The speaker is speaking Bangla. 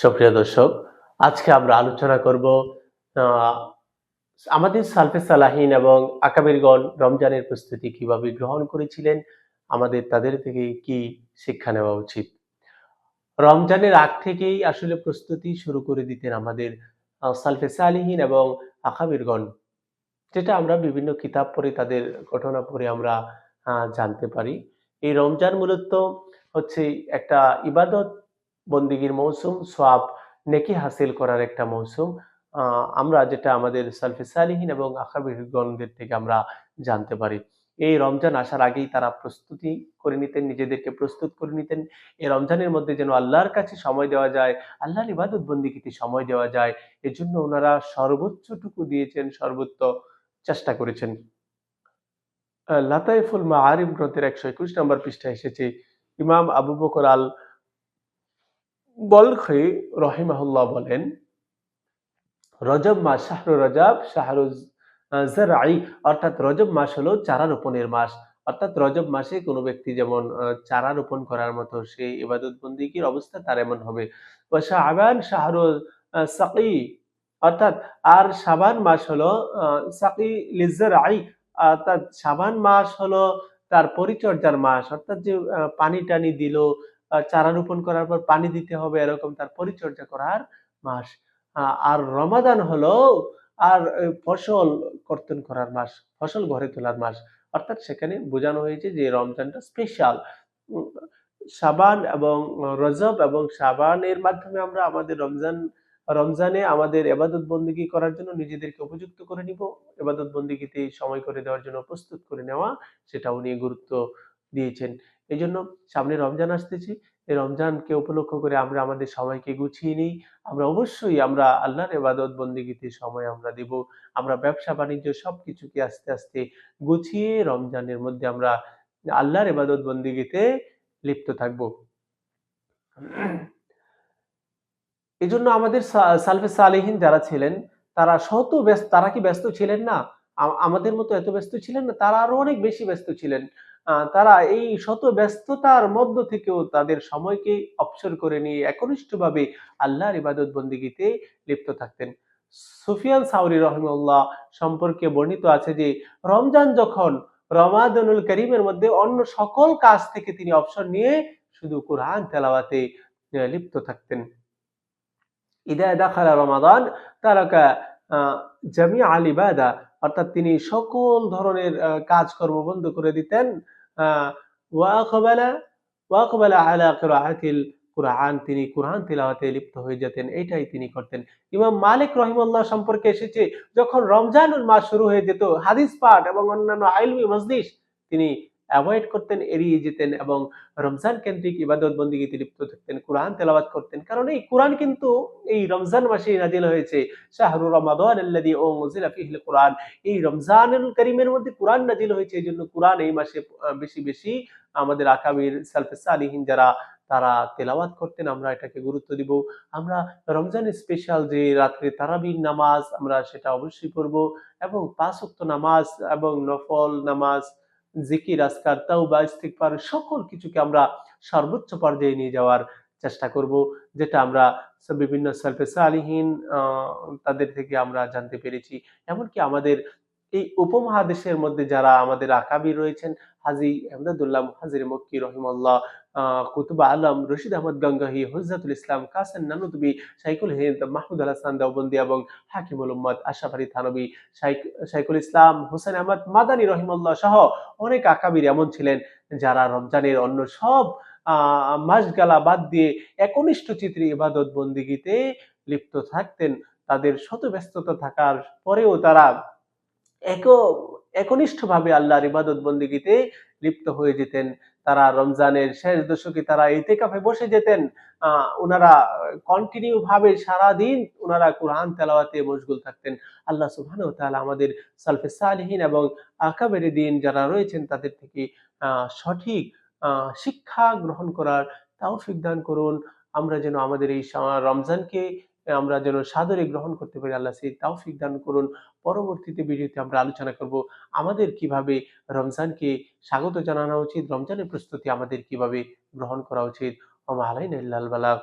সুপ্রিয় দর্শক, আজকে আমরা আলোচনা করব আমাদের সালফে সালাহিন এবং আকাবিরগণ রমজানের প্রস্তুতি কীভাবে গ্রহণ করেছিলেন, আমাদের তাদের থেকে কি শিক্ষা নেওয়া উচিত? রমজানের আগ থেকেই আসলে প্রস্তুতি শুরু করে দিতেন আমাদের সালফে সালিহীন এবং আকাবিরগণ, যেটা আমরা বিভিন্ন কিতাব পড়ে তাদের ঘটনা পড়ে আমরা জানতে পারি। এই রমজান মূলত হচ্ছে একটা ইবাদত বন্দিগির মৌসুম সোয়াব নেকি হাসিল করার একটা মৌসুম। আমরা যেটা আমাদের সালফে সালিহীন এবং আকাবিরগণদের থেকে আমরা জানতে পারি। এই রমজান আসার আগেই তারা প্রস্তুতি করে নিতেন নিজেদেরকে প্রস্তুত করে নিতেন। এই রমজানের মধ্যে যেন আল্লাহর কাছে সময় দেওয়া যায় আল্লাহর ইবাদত বন্দিগিতে সময় দেওয়া যায় এজন্য ওনারা সর্বোচ্চটুকু দিয়েছেন সর্বোচ্চ চেষ্টা করেছেন। আহ, মা মাআরিফ গ্রন্থের একশো একুশ নম্বর পৃষ্ঠায় এসেছে ইমাম আবু বকর আল বলখি রহিমাহুল্লাহ বলেন, রজব মাস, শাহরু রজব, শাহরু জারাই, অর্থাৎ রজব মাস হলো চারা রোপণের মাস। অর্থাৎ রজব মাসে কোনো ব্যক্তি যেমন চারা রোপণ করার মতো ইবাদত অবস্থা তার এমন হবে। শাবান, শাহরু সাকি, অর্থাৎ আর সাবান মাস হলো সাকি লিজারাই অর্থাৎ সাবান মাস হলো তার পরিচর্যার মাস। অর্থাৎ যে পানি টানি দিল চারা রোপণ করার পর পানি দিতে হবে এরকম তার পরিচর্যা করার মাস। আর রমাদান হলো আর ফসল কর্তন করার মাস, ফসল ঘরে তোলার মাস। অর্থাৎ সেখানে বোঝানো হয়েছে যে রমজানটা স্পেশাল সাবান এবং রজব এবং সাবানের মাধ্যমে আমরা আমাদের রমজান, রমজানে আমাদের এবাদত বন্দিগি করার জন্য নিজেদেরকে উপযুক্ত করে নিব। এবাদত বন্দিগিতে সময় করে দেওয়ার জন্য প্রস্তুত করে নেওয়া সেটা উনি গুরুত্ব দিয়েছেন। এই জন্য সামনে রমজান আসতেছে। এই রমজানকে উপলক্ষ করে আমরা আমাদের সময়কে গুছিয়ে নিই। আমরা অবশ্যই আমরা আল্লাহর এবাদত বন্দিগিতে সময় আমরা দিব। আমরা ব্যবসা, বাণিজ্য সবকিছুকে আস্তে আস্তে গুছিয়ে রমজানের মধ্যে আমরা আল্লাহর এবাদত বন্দিগিতে লিপ্ত থাকব। এই জন্য আমাদের সালফে সালেহীন যারা ছিলেন, তারা শত ব্যস্ত, তারা কি ব্যস্ত ছিলেন না? আমাদের মতো এত ব্যস্ত ছিলেন না, তারা আরও অনেক বেশি ব্যস্ত ছিলেন। তারা এই শত ব্যস্ততার মধ্য থেকেও তাদের সময়কে অবসর করে নিয়ে একনিষ্ঠভাবে আল্লাহর ইবাদত বন্দিগিতে লিপ্ত থাকতেন। সুফিয়ান সাউরি রহমুল্লাহ সম্পর্কে বর্ণিত আছে যে, রমজান যখন রমাদানুল করিমের মধ্যে অন্য সকল কাজ থেকে তিনি অবসর নিয়ে শুধু কোরআন তেলাওয়াতে লিপ্ত থাকতেন। ইদা দাখালা রমাদান, তারাকা জামি আল ইবাদা অর্থাৎ তিনি সকল ধরনের কাজকর্ম বন্ধ করে দিতেন। ওয়াকবেলা ওয়াকবালা আলা কিরাআতিল কুরআন। তিনি কুরআন তিলাওয়াতে লিপ্ত হয়ে যেতেন, এটাই তিনি করতেন। ইমাম মালিক রহিমাল্লাহ সম্পর্কে এসেছে, যখন রমজানুল মাস শুরু হয়ে যেত, হাদিস পাঠ এবং অন্যান্য আইলমি মজলিস, তিনি অ্যাভয়েড করতেন, এড়িয়ে যেতেন এবং রমজান কেন্দ্রিক ইবাদত বন্দিগিতে লিপ্ত থাকতেন, কোরআন তেলাওয়াত করতেন। কারণ এই কোরআন কিন্তু এই রমজান মাসে নাজিল হয়েছে। শাহরু রমাদান উনজিলা ফীহিল কোরআন। এই রমজানুল করিমের মধ্যে কোরআন নাজিল হয়েছে, এই জন্য কোরআন এই মাসে বেশি বেশি আমাদের আকাবির সালফে সালিহিন যারা, তারা তেলাওয়াত করতেন। আমরা এটাকে গুরুত্ব দিব। আমরা রমজানের স্পেশাল যে রাত্রে তারাবির নামাজ, আমরা সেটা অবশ্যই পড়ব এবং পাঁচ নামাজ এবং নফল নামাজ জিকির, আজকার, তাওবা, ইস্তিগফার সকল কিছুকে আমরা সর্বোচ্চ পর্যায়ে নিয়ে যাওয়ার চেষ্টা করব, যেটা আমরা বিভিন্ন সালফেসা আলিহীন তাদের থেকে আমরা জানতে পেরেছি। এমনকি আমাদের এই উপমহাদেশের মধ্যে যারা আমাদের আকাবি রয়েছেন, হাজি আহমদুল্লাহ হাজির মক্কি রহিমাল্লাহ কুতুবা আলম, রশিদ আহমদ গঙ্গাহি হুজাতুল ইসলাম, কাসেম নানুদবি শাইকুল হিন্দ, মাহমুদ হাসান দেওবন্দি এবং হাকিমুল উম্মদ আশরাফ আলী থানবী শাইকুল ইসলাম হোসেন আহমদ মাদানী রহিমুল্লাহ সহ অনেক আকাবির এমন ছিলেন যারা রমজানের অন্য সব মাসগালা বাদ দিয়ে একনিষ্ঠ চিত্রে ইবাদত বন্দিগিতে লিপ্ত থাকতেন। তাদের শত ব্যস্ততা থাকার পরেও তারা এক একনিষ্ঠভাবে আল্লাহর ইবাদত বন্দিগিতে লিপ্ত হয়ে যেতেন। তারা রমজানের শেষ দশকে তারা এতে কাফে বসে যেতেন। ওনারা কন্টিনিউ ভাবে সারা দিন ওনারা কোরআন তেলাওয়াতে মশগুল থাকতেন। আল্লাহ ওয়া তাআলা আমাদের সালফে সালিহিন এবং আকাবের দিন যারা রয়েছেন তাদের থেকে সঠিক শিক্ষা গ্রহণ করার তাও দান করুন। আমরা যেন আমাদের এই রমজানকে আমরা যেন সাদরে গ্রহণ করতে পারি। আল্লাহ সেই তাওফিক দান করুন। পরবর্তীতে ভিডিওতে আমরা আলোচনা করব আমাদের কীভাবে রমজানকে স্বাগত জানানো উচিত, রমজানের প্রস্তুতি আমাদের কীভাবে গ্রহণ করা উচিত। ওমা আলাইন বালাগ।